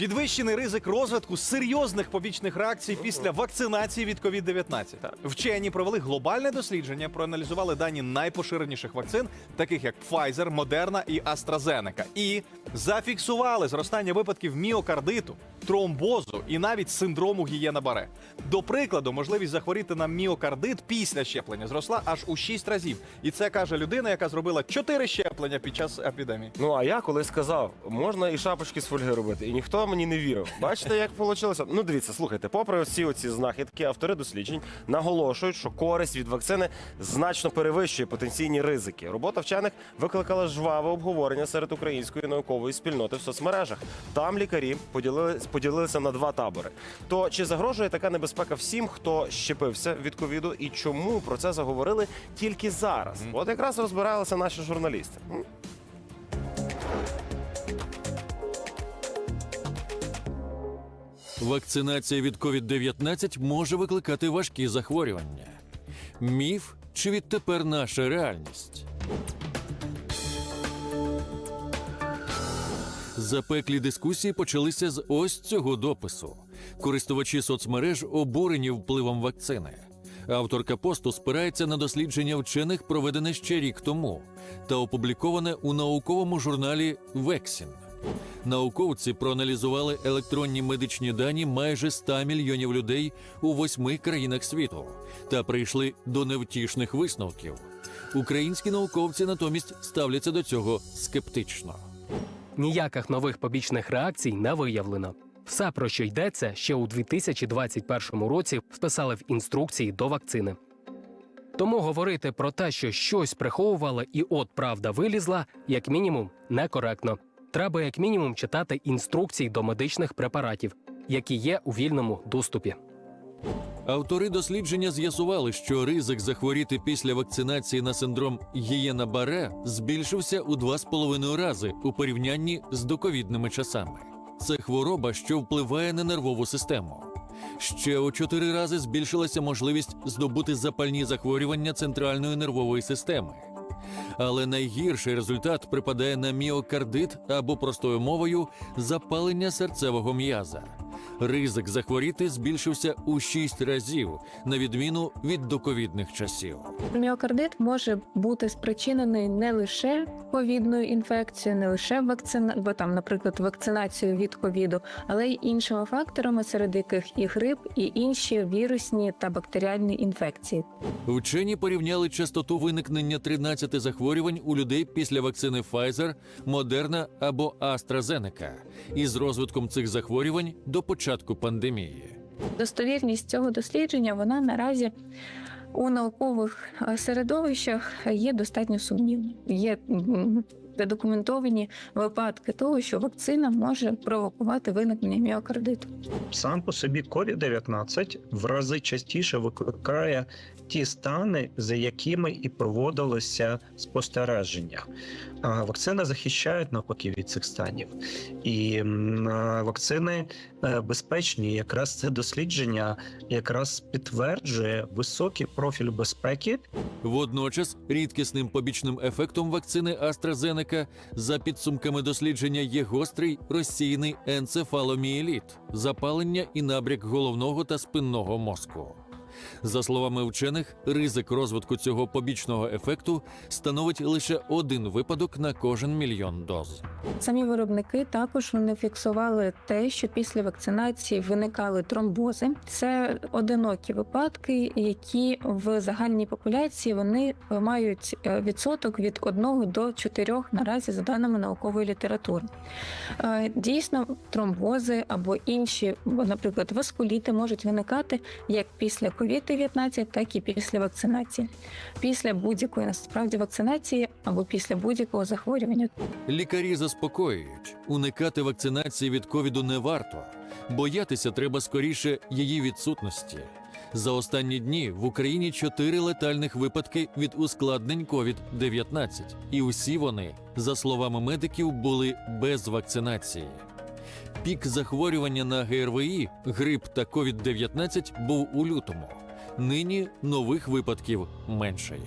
Підвищений ризик розвитку серйозних побічних реакцій після вакцинації від COVID-19. Вчені провели глобальне дослідження, проаналізували дані найпоширеніших вакцин, таких як Pfizer, Moderna і AstraZeneca, і зафіксували зростання випадків міокардиту, тромбозу і навіть синдрому гієна баре. До прикладу, можливість захворіти на міокардит після щеплення зросла аж у 6 разів. І це каже людина, яка зробила 4 щеплення під час епідемії. Ну а я коли сказав, можна і шапочки з фольги робити, і ніхто мені не вірив. Бачите, як вийшло? Ну дивіться, слухайте, попри всі оці знахідки, автори досліджень наголошують, що користь від вакцини значно перевищує потенційні ризики. Робота вчених викликала жваве обговорення серед української наукової спільноти в соцмережах. Там лікарі поділились, поділилися на два табори. То чи загрожує така небезпека всім, хто щепився від ковіду, і чому про це заговорили тільки зараз? От якраз розбиралися наші журналісти. Вакцинація від COVID-19 може викликати важкі захворювання. Міф чи відтепер наша реальність? Запеклі дискусії почалися з ось цього допису. Користувачі соцмереж обурені впливом вакцини. Авторка посту спирається на дослідження вчених, проведене ще рік тому, та опубліковане у науковому журналі Вексін. Науковці проаналізували електронні медичні дані майже 100 мільйонів людей у восьми країнах світу та прийшли до невтішних висновків. Українські науковці натомість ставляться до цього скептично. Ніяких нових побічних реакцій не виявлено. Все, про що йдеться, ще у 2021 році вписали в інструкції до вакцини. Тому говорити про те, що щось приховували і от правда вилізла, як мінімум, некоректно. Треба як мінімум читати інструкції до медичних препаратів, які є у вільному доступі. Автори дослідження з'ясували, що ризик захворіти після вакцинації на синдром гієна баре збільшився у 2,5 рази у порівнянні з доковідними часами. Це хвороба, що впливає на нервову систему. Ще у 4 рази збільшилася можливість здобути запальні захворювання центральної нервової системи. Але найгірший результат припадає на міокардит або простою мовою запалення серцевого м'яза. Ризик захворіти збільшився у 6 разів, на відміну від доковідних часів. Міокардит може бути спричинений не лише ковідною інфекцією, не лише вакцина, бо там, наприклад, вакцинацією від ковіду, але й іншими факторами, серед яких і грип, і інші вірусні та бактеріальні інфекції. Вчені порівняли частоту виникнення 13 захворювань у людей після вакцини Pfizer, Moderna або AstraZeneca із розвитком цих захворювань до початку пандемії. Достовірність цього дослідження вона наразі у наукових е, середовищах є достатньо сумнівною. Є задокументовані випадки того, що вакцина може провокувати виникнення міокардиту. сам по собі COVID-19 в рази частіше викликає ті стани, за якими і проводилося спостереження. А вакцини захищають навпаки від цих станів, і вакцини е, безпечні. Якраз це дослідження якраз підтверджує високий профіль безпеки Водночас рідкісним побічним ефектом вакцини AstraZeneca за підсумками дослідження є гострий розсіяний енцефаломіеліт, запалення і набряк головного та спинного мозку. За словами вчених, ризик розвитку цього побічного ефекту становить лише один випадок на кожен мільйон доз. Самі виробники також вони фіксували те, що після вакцинації виникали тромбози. Це одинокі випадки, які в загальній популяції вони мають е, відсоток від 1 до 4 наразі за даними наукової літератури. Е, Дійсно, тромбози або інші, наприклад, васкуліти можуть виникати як після COVID-19, так і після вакцинації. Після будь-якої насправді вакцинації або після будь-якого захворювання. Лікарі заспокоюють, уникати вакцинації від ковіду не варто, боятися треба скоріше її відсутності. За останні дні в Україні чотири летальних випадки від ускладнень COVID-19, і усі вони, за словами медиків, були без вакцинації. Пік захворювання на ГРВІ, грип та COVID-19 був у лютому. Нині нових випадків меншає.